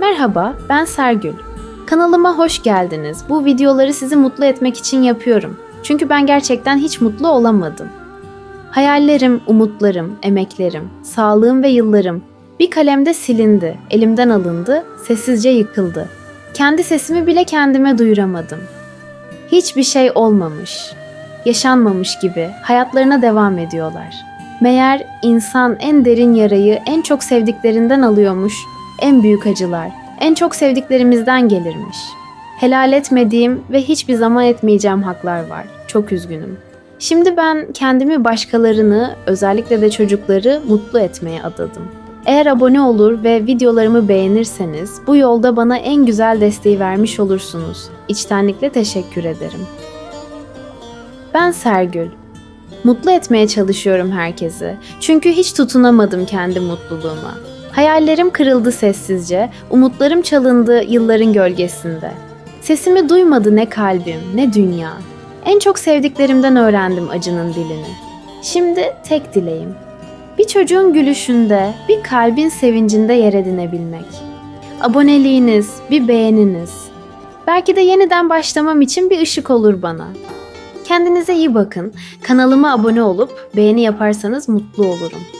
Merhaba, ben Sergül. Kanalıma hoş geldiniz. Bu videoları sizi mutlu etmek için yapıyorum. Çünkü ben gerçekten hiç mutlu olamadım. Hayallerim, umutlarım, emeklerim, sağlığım ve yıllarım bir kalemde silindi, elimden alındı, sessizce yıkıldı. Kendi sesimi bile kendime duyuramadım. Hiçbir şey olmamış, yaşanmamış gibi hayatlarına devam ediyorlar. Meğer insan en derin yarayı en çok sevdiklerinden alıyormuş, en büyük acılar, en çok sevdiklerimizden gelirmiş. Helal etmediğim ve hiçbir zaman etmeyeceğim haklar var. Çok üzgünüm. Şimdi ben kendimi başkalarını, özellikle de çocukları mutlu etmeye adadım. Eğer abone olur ve videolarımı beğenirseniz bu yolda bana en güzel desteği vermiş olursunuz. İçtenlikle teşekkür ederim. Ben Sergül. Mutlu etmeye çalışıyorum herkesi. Çünkü hiç tutunamadım kendi mutluluğuma. Hayallerim kırıldı sessizce, umutlarım çalındı yılların gölgesinde. Sesimi duymadı ne kalbim, ne dünya. En çok sevdiklerimden öğrendim acının dilini. Şimdi tek dileğim. Bir çocuğun gülüşünde, bir kalbin sevincinde yer edinebilmek. Aboneliğiniz, bir beğeniniz. Belki de yeniden başlamam için bir ışık olur bana. Kendinize iyi bakın. Kanalıma abone olup beğeni yaparsanız mutlu olurum.